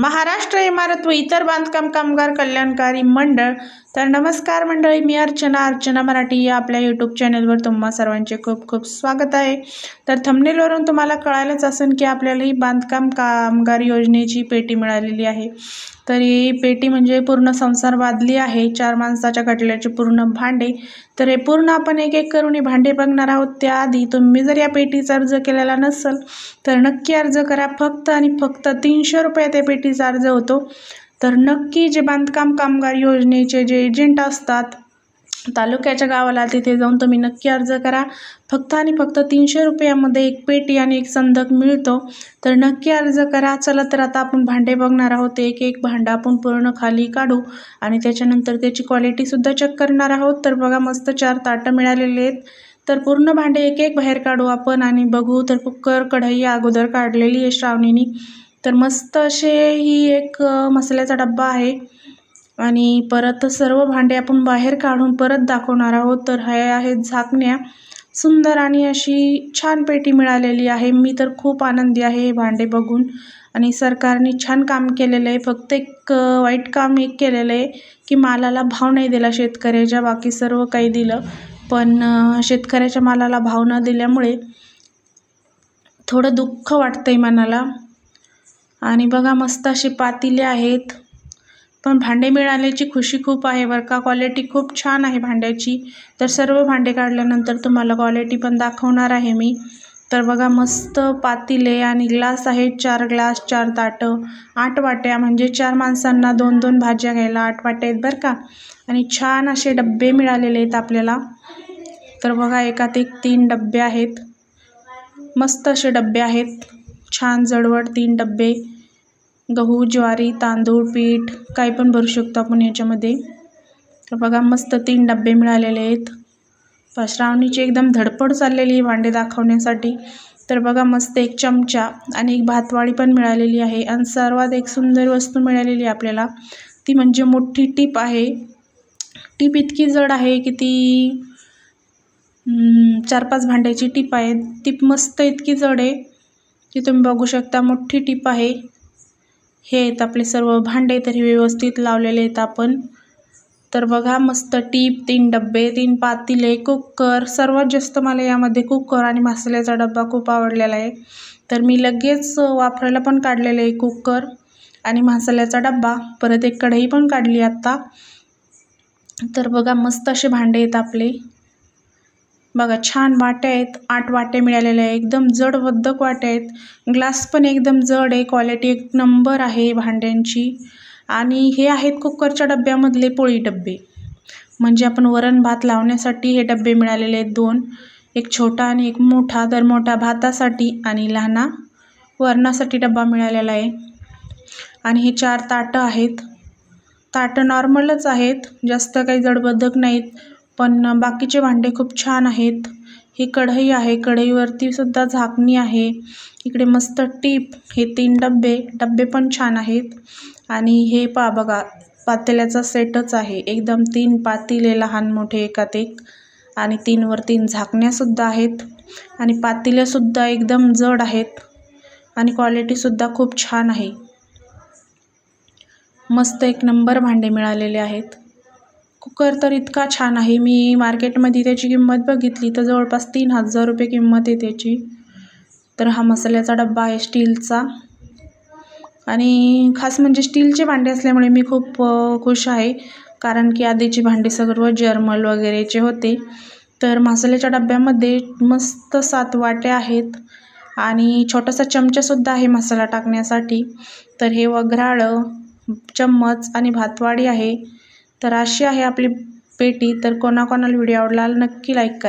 महाराष्ट्र इमारत व इतर बांधकाम कामगार कल्याणकारी मंडळ तर नमस्कार मंडळी मी अर्चना. अर्चना मराठी या आपल्या यूट्यूब चॅनलवर तुम्हा सर्वांचे खूप खूप स्वागत आहे. तर थंबनेलवरून तुम्हाला कळायलाच असेल की आपल्याला ही बांधकाम कामगार योजनेची पेटी मिळालेली आहे. तर ही पेटी म्हणजे पूर्ण संसार वादली आहे. चार माणसाच्या खटल्याचे पूर्ण भांडे. तर हे पूर्ण आपण एक एक करून हे भांडे बघणार आहोत. त्याआधी तुम्ही जर या पेटीचा अर्ज केलेला नसेल तर नक्की अर्ज करा. फक्त आणि फक्त तीनशे रुपयात या पेटीचा अर्ज होतो. तर नक्की जे बांधकाम कामगार योजनेचे जे एजंट असतात तालुक्याच्या गावाला तिथे जाऊन तुम्ही नक्की अर्ज करा. फक्त आणि फक्त तीनशे रुपयामध्ये एक पेटी आणि एक संदक मिळतो. तर नक्की अर्ज करा. चला तर आता आपण भांडे बघणार आहोत. एक एक भांडं आपण पूर्ण खाली काढू आणि त्याच्यानंतर त्याची क्वालिटीसुद्धा चेक करणार आहोत. तर बघा मस्त चार ताटं मिळालेले आहेत. तर पूर्ण भांडे एक एक बाहेर काढू आपण आणि बघू. तर कुकर कढई अगोदर काढलेली आहे श्रावणीनी. तर मस्त असे ही एक मसाल्याचा डब्बा आहे. आणि परत सर्व भांडे आपण बाहेर काढून परत दाखवणार आहोत. तर हे आहेत झाकण्या. सुंदर आणि अशी छान पेटी मिळालेली आहे. मी तर खूप आनंदी आहे हे भांडे बघून. आणि सरकारने छान काम केलेलं आहे. फक्त एक वाईट काम एक केलेलं आहे की मालाला भाव नाही दिला शेतकऱ्याच्या बाकी सर्व काही दिलं. पण शेतकऱ्याच्या मालाला भाव न दिल्यामुळे थोडं दुःख वाटतं आहे मनाला. आणि बघा मस्त असे पातेले आहेत. पण भांडे मिळाल्याची खुशी खूप आहे बरं का. क्वालिटी खूप छान आहे भांड्याची. तर सर्व भांडे काढल्यानंतर तुम्हाला क्वालिटी पण दाखवणार आहे मी. तर बघा मस्त पातेले आणि ग्लास आहेत चार ग्लास चार ताटं आठ वाट्या म्हणजे चार माणसांना दोन दोन भाज्या घ्यायला आठ वाट्या आहेत बरं का. आणि छान असे डब्बे मिळालेले आहेत आपल्याला. तर बघा एकात एक तीन डब्बे आहेत. मस्त असे डब्बे आहेत. छान जडवड तीन डब्बे गहू ज्वारी तांदूळ पीठ काही पण भरू शकतो आपण याच्यामध्ये. तर बघा मस्त तीन डब्बे मिळालेले आहेत. श्रावणीची एकदम धडपड चाललेली आहे भांडे दाखवण्यासाठी. तर बघा मस्त एक चमचा आणि एक भातवाळी पण मिळालेली आहे. आणि सर्वात एक सुंदर वस्तू मिळालेली आहे आपल्याला. ती म्हणजे मोठी टीप आहे. टीप इतकी जड आहे की ती चार पाच भांड्याची टीप आहे. टीप मस्त इतकी जड आहे. की तुम्ही बघू शकता मोठी टीप आहे. हे आहेत आपले सर्व भांडे तरी व्यवस्थित लावलेले आहेत आपण. तर बघा मस्त टीप तीन डब्बे तीन पातेले कुकर सर्वात जास्त मला यामध्ये कुकर आणि मसाल्याचा डब्बा खूप आवडलेला आहे. तर मी लगेच वापरायला पण काढलेलं आहे कुकर आणि मसाल्याचा डब्बा. परत एक कढई पण काढली आत्ता तर बघा मस्त असे भांडे आहेत आपले. बघा छान वाट्या आहेत आठ वाट्या मिळालेल्या आहे एकदम जडबद्धक वाट्या आहेत. ग्लास पण एकदम जड आहे क्वालिटी एक नंबर आहे भांड्यांची. आणि हे आहेत कुकरच्या डब्यामधले पोळी डब्बे. म्हणजे आपण वरण भात लावण्यासाठी हे डबे मिळालेले आहेत दोन. एक छोटा आणि एक मोठा तर मोठा भातासाठी आणि लहाना वरणासाठी डबा मिळालेला आहे. आणि हे चार ताटं आहेत. ताटं नॉर्मलच आहेत जास्त काही जडबद्धक नाहीत. पण बाकीचे भांडे खूप छान आहेत. ही कढई आहे. कढईवरती सुद्धा झाकणी आहे. इकडे मस्त टीप. हे तीन डब्बे. डब्बे पण छान आहेत. आणि हे पा बघा पातेल्याचा सेटच आहे. एकदम तीन पातेले लहान मोठे एकात एक. आणि तीनवर तीन झाकण्यासुद्धा आहेत. आणि पातेल्यासुद्धा एकदम जड आहेत. आणि क्वालिटीसुद्धा खूप छान आहे. मस्त एक नंबर भांडे मिळालेले आहेत. कुकर तर इतका छान आहे. मी मार्केटमध्ये त्याची किंमत बघितली तर जवळपास तीन हजार रुपये किंमत आहे त्याची. तर हा मसाल्याचा डब्बा आहे स्टीलचा. आणि खास म्हणजे स्टीलचे भांडे असल्यामुळे मी खूप खुश आहे. कारण की आधीची भांडी सर्व जर्मल वगैरेचे होते. तर मसाल्याच्या डब्यामध्ये मस्त सात वाट्या आहेत. आणि छोटासा चमचासुद्धा आहे मसाला टाकण्यासाठी. तर हे वघराळं चम्मच आणि भातवाडी आहे. तर अशी आहे आपली पेटी. तर कोणाकोणाला व्हिडिओ आवडला नक्की लाईक करा.